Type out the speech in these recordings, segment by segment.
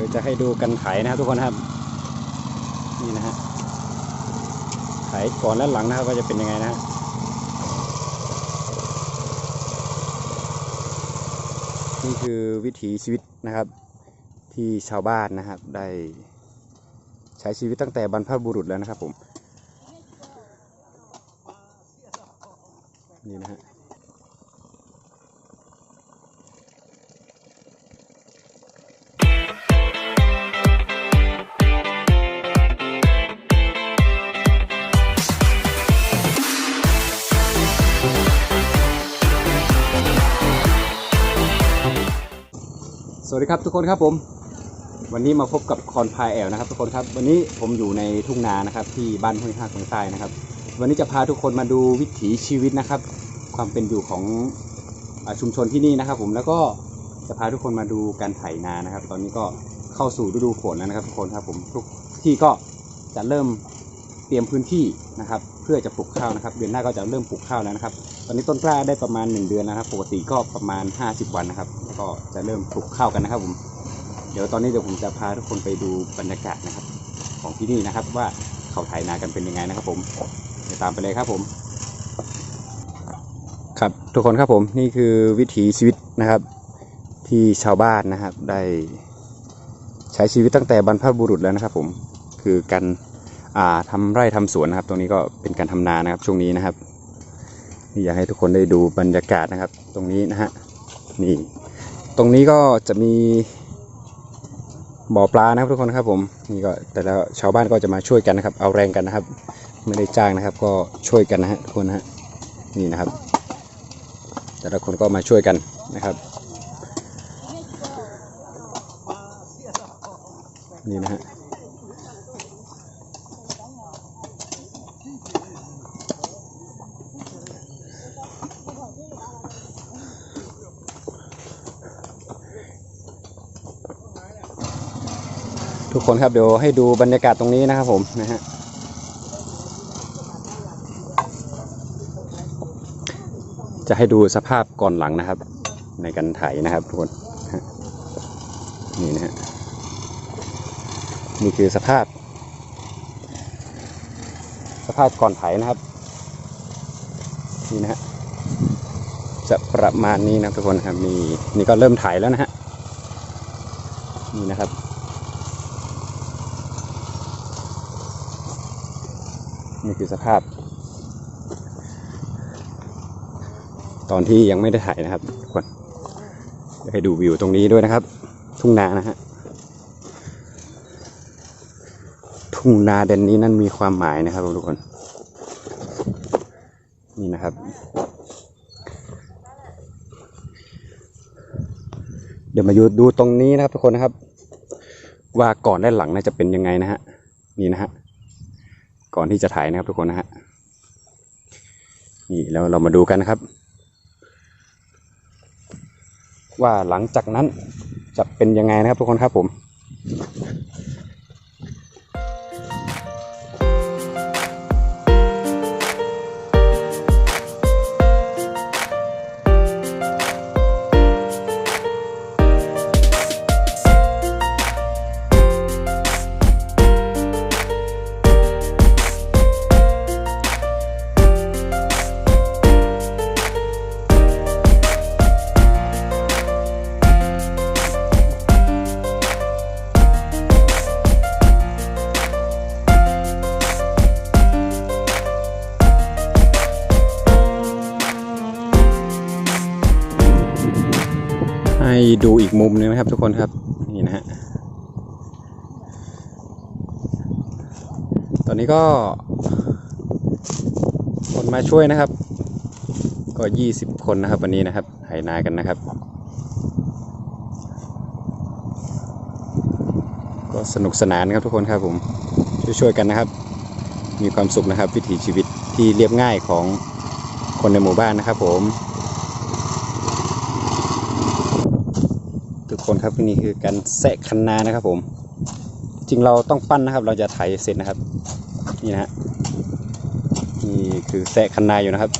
ดี๋ยวจะให้ดูกันไถนะครับทุกคนครับ นี่นะฮะไถก่อนและหลังนะครับว่าจะเป็นยังไงนะฮะนี่คือวิถีชีวิตนะครับ ที่ชาวบ้านนะครับ ได้ใช้ชีวิตตั้งแต่บรรพบุรุษแล้วนะครับผม นี่นะฮะ สวัสดีครับทุกคนครับผม วันนี้มาพบกับคอนพายแอลนะครับทุกคนครับ วันนี้ผมอยู่ในทุ่งนานะครับ ที่บ้านห้วยห้าของใต้นะครับ วันนี้จะพาทุกคนมาดูวิถีชีวิตนะครับ ความเป็นอยู่ของอชุมชนที่นี่นะครับ ผมแล้วก็จะพาทุกคนมาดูการไถนานะครับ ตอนนี้ก็เข้าสู่ฤดูฝนแล้วนะครับ ทุกคนครับผมทุกที่ก็จะเริ่ม เตรียมพื้นที่นะครับ เพื่อจะปลูกข้าวนะครับ เดือนหน้าก็จะเริ่มปลูกข้าวแล้วนะครับ ตอนนี้ต้นกล้าได้ประมาณ 1 เดือนนะครับ ปกติก็ประมาณ 50 วันนะครับ ก็จะเริ่มปลูกข้าวกันนะครับผมเดี๋ยวตอนนี้เดี๋ยวผมจะพาทุกคนไปดูบรรยากาศนะครับ ของที่นี่นะครับว่าเขาไถนากันเป็นยังไงนะครับ ผมเดี๋ยวตามไปเลยครับผม ครับทุกคนครับผมนี่คือวิถีชีวิตนะครับ ที่ชาวบ้านนะครับได้ใช้ชีวิตตั้งแต่บรรพบุรุษแล้วนะครับ ผมคือการ อ่าทำไร่ทำสวนนะครับ ตรงนี้ก็เป็นการทำนานะครับช่วงนี้นะครับนี่อยากให้ทุกคนได้ดูบรรยากาศนะครับ ตรงนี้นะฮะนี่ตรงนี้ก็จะมีบ่อปลานะครับทุกคนครับผมนี่ก็แต่แล้วชาวบ้านก็จะมาช่วยกันนะครับ เอาแรงกันนะครับ ไม่ได้จ้างนะครับ ก็ช่วยกันนะฮะทุกคนฮะนี่นะครับ แต่ละคนก็มาช่วยกันนะครับนี่นะฮะ คนครับเดี๋ยวให้ดูบรรยากาศตรงนี้นะครับผมนะฮะจะให้ดูสภาพก่อนหลังนะครับ ในการไถนะครับทุกคนนี่นะฮะนี่คือสภาพ สภาพก่อนไถนะครับนี่นะฮะจะประมาณนี้นะทุกคนครับมีนี่ก็เริ่มไถแล้วนะฮะนี่นะครับ นี่คือสภาพ ตอนที่ยังไม่ได้ถ่ายนะครับทุกคนเดี๋ยวให้ดูวิวตรงนี้ด้วยนะครับ ทุ่งนานะฮะทุ่งนาเด่นนี้นั่นมีความหมายนะครับทุกคน นี่นะครับ เดี๋ยวมาอยู่ดูตรงนี้นะครับทุกคนนะครับ ว่าก่อนและหลังน่าจะเป็นยังไงนะฮะนี่นะฮะ ก่อนที่จะถ่ายนะครับทุกคนนะฮะนี่แล้วเรามาดูกันนะครับ ว่าหลังจากนั้นจะเป็นยังไงนะครับทุกคนครับผม ดูอีกมุมหนึงนะครับทุกคนครับ นี่นะฮะ ตอนนี้ก็ คนมาช่วยนะครับ ก็20คนนะครับวันนี้นะครับไหนากันนะครับ ก็สนุกสนานครับทุกคนครับผม ช่วยๆกันนะครับ มีความสุขนะครับ วิถีชีวิตที่เรียบง่ายของคนในหมู่บ้านนะครับผม ทุก คนครับนี่คือการแสะคันนานะครับผม จริงเราต้องปั้นนะครับ เราจะไถเสร็จนะครับ นี่นะฮะนี่คือแสะคันนาอยู่นะครับ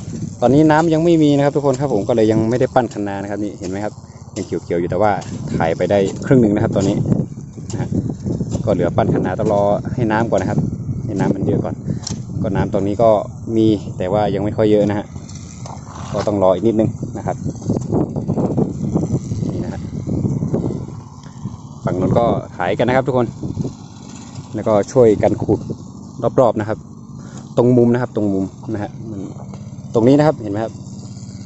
ตอนนี้น้ำยังไม่มีนะครับ ทุกคนครับผมก็เลยยังไม่ได้ปั้นคันนานะครับนี่เห็นไหมครับยังเขียวๆอยู่แต่ว่าถ่ายไปได้ครึ่งหนึ่งนะครับ ตอนนี้นะฮะก็เหลือปั้นคะนาต้องรอให้น้ำก่อนนะครับ ให้น้ำมันเยอะก่อน ก็น้ำตรงนี้ก็มีแต่ว่ายังไม่ค่อยเยอะนะฮะก็ต้องรออีกนิดนึงนะครับนี่นะฮะฝั่ง นก็ขายกันนะครับทุกคน แล้วก็ช่วยกันขุดรอบๆนะครับ ตรงมุมนะครับตรงมุมนะฮะมันตรงนี้นะครับเห็นไหมครับ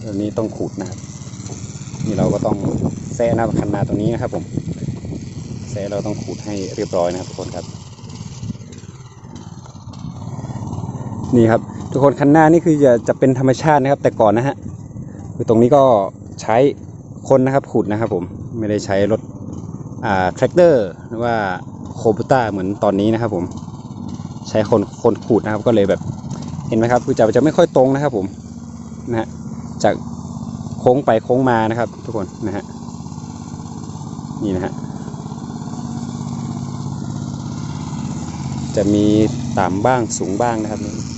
ตรงนี้ต้องขุดนะครับนี่เราก็ต้องแซะหน้าคันนาตรงนี้นะครับ ผมแซะเราต้องขูดให้เรียบร้อยนะครับทุกคนครับ นี่ครับ ทุกคนคันหน้านี่คือจะจะเป็นธรรมชาตินะครับ แต่ก่อนนะฮะคือตรงนี้ก็ใช้คนนะครับขูดนะครับ ผมไม่ได้ใช้รถ แทรกเตอร์หรือว่าโคบูต้าเหมือนตอนนี้นะครับผมใช้คนคนขูดนะครับก็เลยแบบเห็นไหมครับคือจะจะไม่ค่อยตรงนะครับผมนะฮะจากโค้งไปโค้งมานะครับ ทุกคนนะฮะนี่นะฮะจะมีต่ำบ้างสูงบ้างนะครับนี่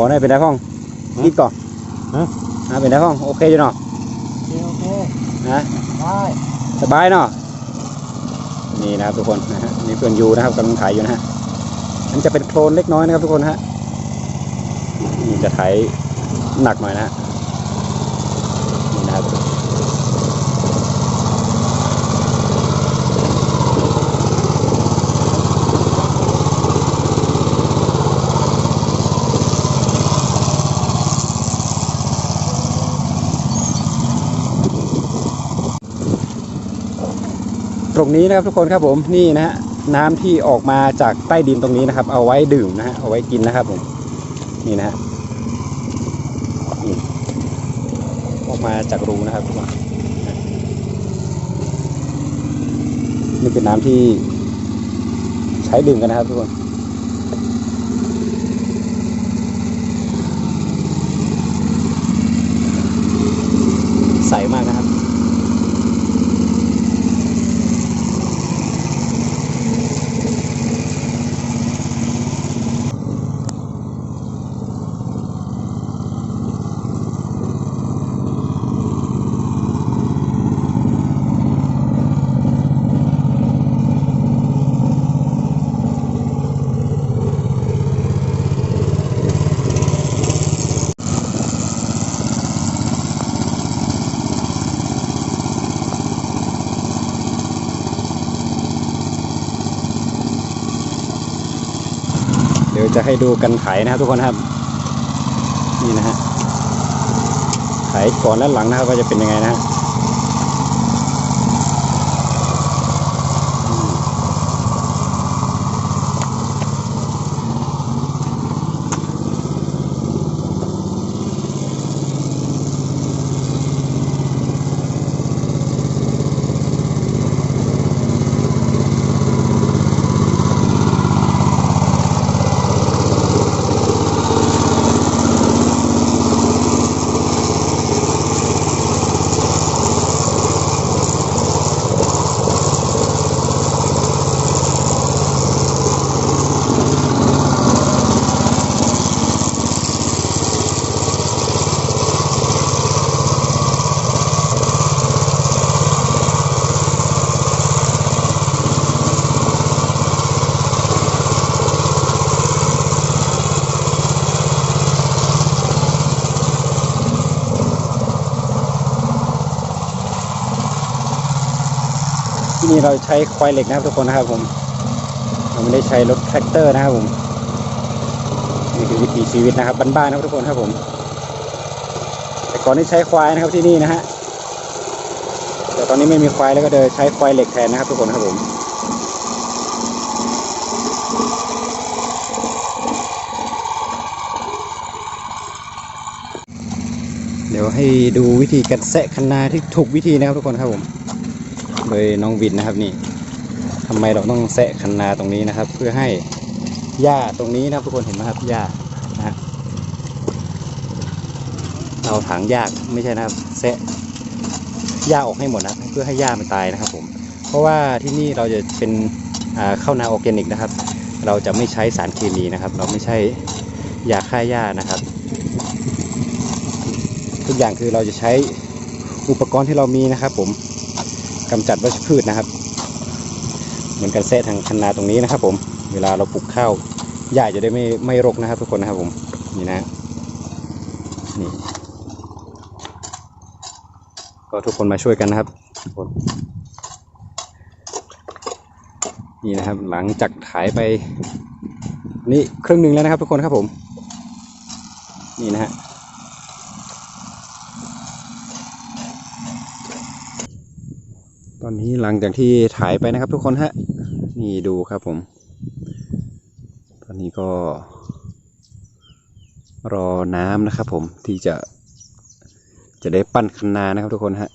นะฮะบอกได้เป็นได้ห้องฮะคิดก่อนฮะอ่าเป็นได้ห้องโอเคอยู่เนาะโอเคนะได้สบายเนาะนี่นะครับทุกคนนะฮะนี่เพื่อนยูนะครับกำลังถ่ายอยู่นะฮะอันจะเป็นโคลนเล็กน้อยนะครับทุกคนฮะนี่จะถ่ายหนักหน่อยนะฮะนี่นะครับต รงนี้นะครับทุกคนครับผมนี่นะฮะน้ำที่ออกมาจากใต้ดินตรงนี้นะครับ เอาไว้ดื่มนะฮะเอาไว้กินนะครับผมนี่นะฮะออกมาจากรูนะครับทุกคนนี่เป็นน้ำที่ใช้ดื่มกันนะครับทุกคนใสมากนะครับ เดี๋ ยวจะให้ดูกันไถนะครับทุกคนครับ นี่นะฮะไถก่อนและหลังนะครับว่าจะเป็นยังไงนะฮะ นี่เราใช้ควายเหล็กนะครับทุกคนนะครับผม เราไม่ได้ใช้รถแทรกเตอร์นะครับผมนี่คือวิถีชีวิตนะครับบ้านๆนะครับทุกคนครับผม แต่ก่อนนี้ใช้ควายนะครับที่นี่นะฮะแต่ตอนนี้ไม่มีควายแล้วก็เดินใช้ควายเหล็กแทนนะครับทุกคนครับผมเดี๋ยวให้ดูวิธีการแซะคันนาที่ถูกวิธีนะครับทุกคนครับผม โดยน้องวินนะครับนี่ทำไมเราต้องแซะคันนาตรงนี้นะครับ เพื่อให้หญ้าตรงนี้นะทุกคนเห็นไหมครับหญ้านะฮะเอาถังหญ้าไม่ใช่นะครับแซะหญ้าออกให้หมดนะเพื่อให้หญ้ามันตายนะครับ ผม เพราะว่าที่นี่เราจะเป็นข้าวนาออร์แกนิกนะครับ เราจะไม่ใช้สารเคมีนะครับ เราไม่ใช่ยาฆ่าหญ้านะครับ ทุกอย่างคือเราจะใช้อุปกรณ์ที่เรามีนะครับผม กำจัดวัชพืชนะครับ เหมือนกันแซะทางคันนาตรงนี้นะครับ ผม เวลาเราปลูกข้าวหญ้าจะได้ไม่ไม่รกนะครับ ทุกคนนะครับผมนี่นะนี่ก็ทุกคนมาช่วยกันนะครับทุกคนนี่นะครับ หลังจากถ่ายไปนี่ครึ่งหนึ่งแล้วนะครับ ทุกคนครับผม นี่นะฮะ ตอนนี้หลังจากที่ถ่ายไปนะครับทุกคนฮะ นี่ดูครับผม ตอนนี้ก็ รอน้ำนะครับผมที่จะจะได้ปั้นคันนานะครับทุกคนฮะ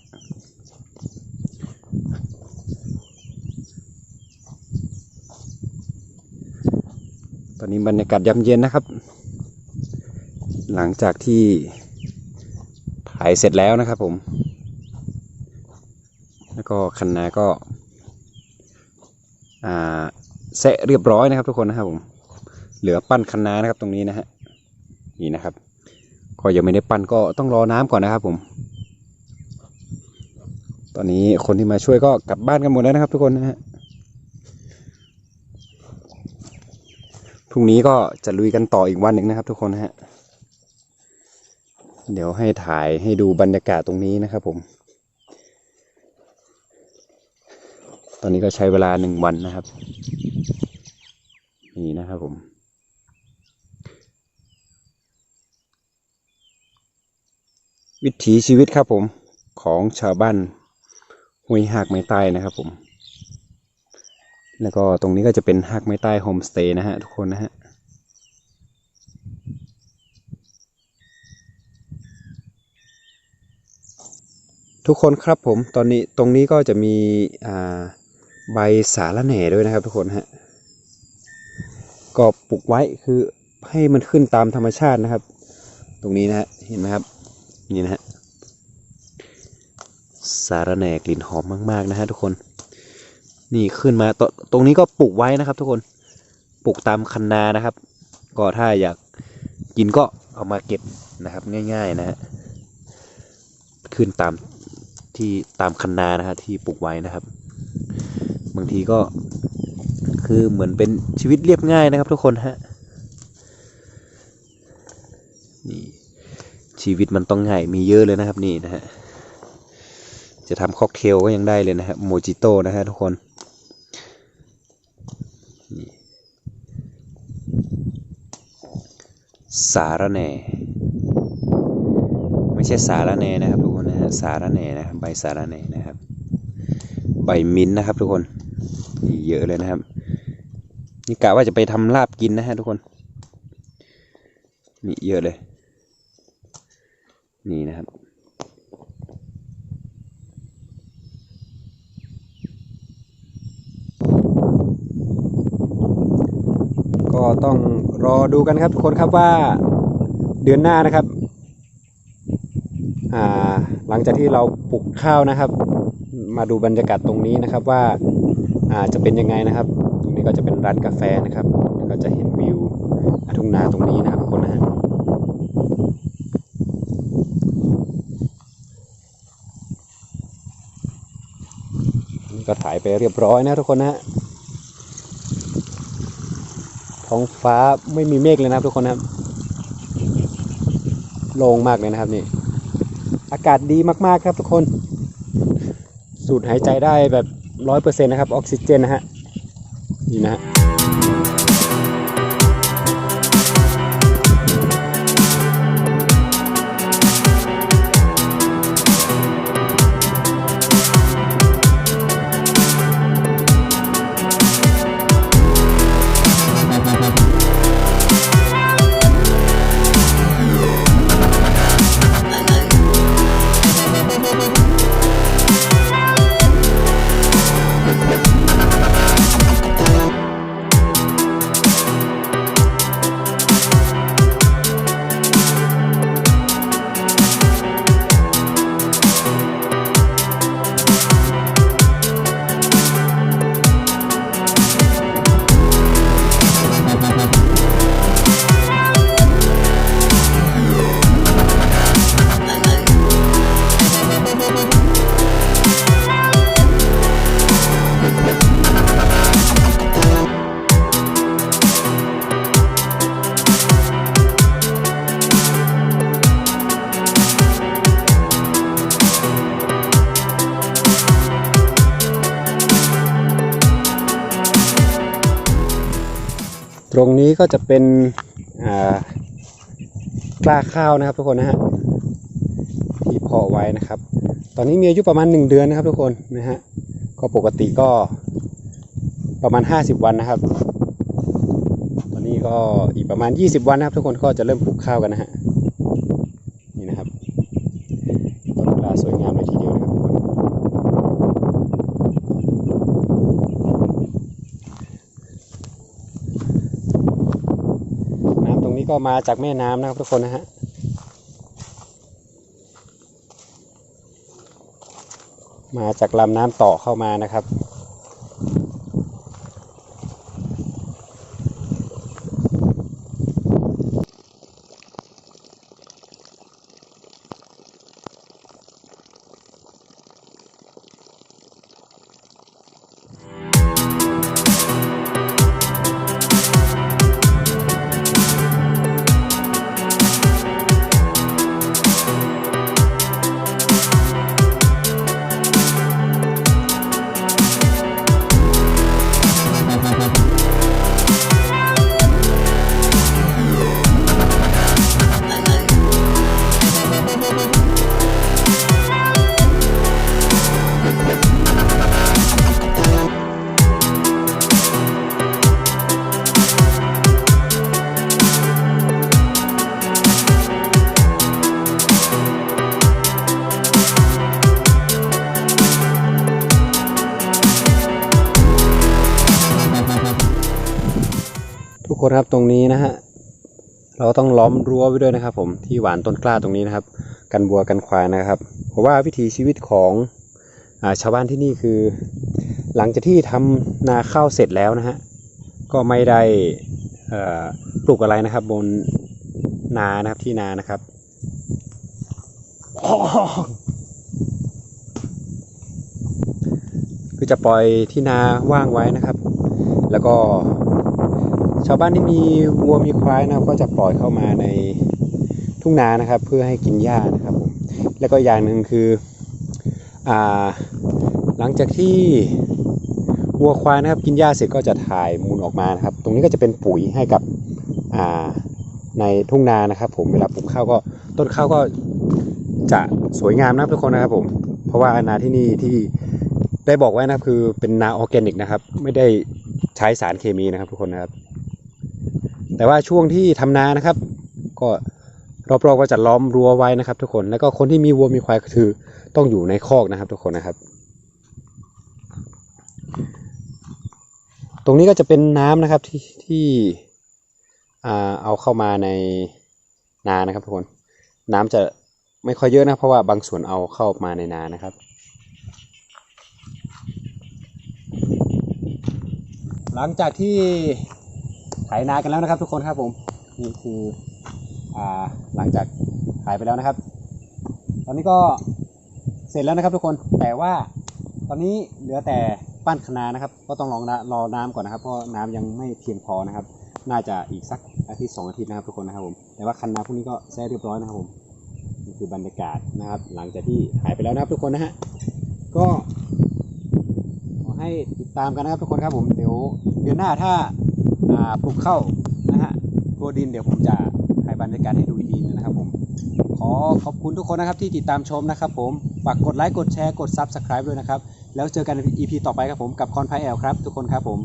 ตอนนี้บรรยากาศยามเย็นนะครับ หลังจากที่ถ่ายเสร็จแล้วนะครับผม แล้วก็คันนาก็อ่าเสะเรียบร้อยนะครับทุกคนนะครับผมเหลือปั้นคันนานะครับตรงนี้นะฮะนี่นะครับ ก็ยังไม่ได้ปั้นก็ต้องรอน้ำก่อนนะครับผม ตอนนี้คนที่มาช่วยก็กลับบ้านกันหมดแล้วนะครับ ทุกคนนะฮะพรุ่งนี้ก็จะลุยกันต่ออีกวันหนึ่งนะครับ ทุกคนนะฮะเดี๋ยวให้ถ่ายให้ดูบรรยากาศตรงนี้นะครับผม อนนี้ก็ใช้เวลาหนึ่งวันนะครับ นี่นะครับผม วิถีชีวิตครับผมของชาวบ้านห้วยหักไม้ใต้นะครับผม แล้วก็ตรงนี้ก็จะเป็นหักไม้ใต้โฮมสเตย์นะฮะทุกคนนะฮะทุกคนครับผมตอนนี้ตรงนี้ก็จะมีอ่า ใบสาระแหน่ด้วยนะครับทุกคนฮะก็ปลูกไว้คือให้มันขึ้นตามธรรมชาตินะครับ ตรงนี้นะฮะเห็นไหมครับนี่นะฮะสาระแหน่กลิ่นหอมมาก ๆ นะฮะทุกคน นี่ขึ้นมาตตรงนี้ก็ปลูกไว้นะครับ ทุกคนปลูกตามคันนานะครับ ก็ถ้าอยากกินก็เอามาเก็บนะครับง่าย ๆ นะฮะขึ้นตามที่ตามคันนานะฮะที่ปลูกไว้นะครับ บางทีก็คือเหมือนเป็นชีวิตเรียบง่ายนะครับทุกคนฮะนี่ชีวิตมันต้องง่ายมีเยอะเลยนะครับนี่นะฮะจะทำค็อกเทลก็ยังได้เลยนะฮะโมจิโต้นะฮะทุกคนสารแหน่ไม่ใช่สารแหน่นะครับทุกคนนะฮะสารแหน่นะครับใบสารแหน่นะครับ ใบมิ้นท์นะครับทุกคนน เยอะเลยนะครับ นี่กะว่าจะไปทำลาบกินนะฮะทุกคน นี่เยอะเลย นี่นะครับก็ต้องรอดูกันครับทุกคนครับว่าเดือนหน้านะครับอ่าหลังจากที่เราปลูกข้าวนะครับ มาดูบรรยากาศตรงนี้นะครับว่า อาจะเป็นยังไงนะครับ ตรงนี้ก็จะเป็นร้านกาแฟนะครับแล้วก็จะเห็นวิวทุ่งนาตรงนี้นะครับทุกคนนะฮะก็ถ่ายไปเรียบร้อยนะทุกคนนะฮะท้องฟ้าไม่มีเมฆเลยนะครับทุกคนนะโล่งมากเลยนะครับนี่ อากาศดีมากๆครับทุกคน สูดหายใจได้แบบ ร้อยเปอร์เซ็นต์นะครับออกซิเจนนะฮะนี่นะฮะ นี้ก็จะเป็นกล้าข้าวนะครับทุกคนนะฮะที่เพาะไว้นะครับ ตอนนี้มีอายุประมาณ 1 เดือนนะครับทุกคนนะฮะก็ปกติก็ประมาณ 50 วันนะครับ ตอนนี้ก็อีกประมาณ 20 วันนะครับ ทุกคนก็จะเริ่มปลูกข้าวกันนะฮะนี่นะครับต้นกล้าสวยงามเลยทีเดียวนะครับทุกคน น้ำตรงนี้ ก็มาจากแม่น้ำนะครับทุกคนนะฮะมาจากลำน้ำต่อเข้ามานะครับ คนครับตรงนี้นะฮะเราต้องล้อมรั้วไว้ด้วยนะครับ ผมที่หวานต้นกล้าตรงนี้นะครับ กันวัวกันควายนะครับ เพราะว่าวิถีชีวิตของอาชาวบ้านที่นี่คือ หลังจากที่ทำนาข้าวเสร็จแล้วนะฮะก็ไม่ได้ปลูกอะไรนะครับ บนนานะครับที่นานะครับคือจะปล่อยที่นาว่างไว้นะครับ แล้วก็ ชาวบ้านที่มีวัวมีควายนะครับ ก็จะปล่อยเข้ามาในทุ่งนานะครับ เพื่อให้กินหญ้านะครับผมแล้วก็อย่างหนึ่งคืออ่าหลังจากที่วัวควายนะครับกินหญ้าเสร็จก็จะถ่ายมูลออกมานะครับ ตรงนี้ก็จะเป็นปุ๋ยให้กับอ่าในทุ่งนานะครับ ผมเวลาปลูกข้าวก็ต้นข้าวก็จะสวยงามนะครับทุกคนนะครับผมเพราะว่านาที่นี่ที่ได้บอกไว้นะครับคือเป็นนาออร์แกนิกนะครับ ไม่ได้ใช้สารเคมีนะครับทุกคนนะครับ แต่ว่าช่วงที่ทำนานะครับ ก็รอบๆก็จะล้อมรั้วไว้นะครับ ทุกคนแล้วก็คนที่มีวัวมีควายก็คือต้องอยู่ในคอกนะครับ ทุกคนนะครับ ตรงนี้ก็จะเป็นน้ำนะครับที่ที่เอาเข้ามาในนานะครับ ทุกคนน้ำจะไม่ค่อยเยอะนะเพราะว่าบางส่วนเอาเข้ามาในนานะครับ หลังจากที่ ไถนากันแล้วนะครับ ทุกคนครับผมนี่คืออ่าหลังจากถ่ายไปแล้วนะครับ ตอนนี้ก็เสร็จแล้วนะครับ ทุกคนแต่ว่าตอนนี้เหลือแต่ปั้นคะนานะครับ ก็ต้องรองรอน้ำก่อนนะครับ เพราะน้ำยังไม่เพียงพอนะครับ น่าจะอีกสักอาทิตย์สองอาทิตย์นะครับทุกคนนะครับผมแต่ว่าคันนาพวกนี้ก็แซ่เรียบร้อยนะครับผมนี่คือบรรยากาศนะครับ หลังจากที่ถ่ายไปแล้วนะครับ ทุกคนนะฮะก็ขอให้ติดตามกันนะครับทุกคนครับผมเดี๋ยวเดือนหน้าถ้า ปลูกข้าวนะฮะตัวดินเดี๋ยวผมจะถ่ายบรรยากาศให้ดูอีกทีนึงนะครับผม ขอขอบคุณทุกคนนะครับที่ติดตามชมนะครับผมฝากกดไลค์กดแชร์กด Subscribe ด้วยนะครับ แล้วเจอกันใน EP ต่อไปครับผมกับคอนพายแอลครับ ทุกคนครับผม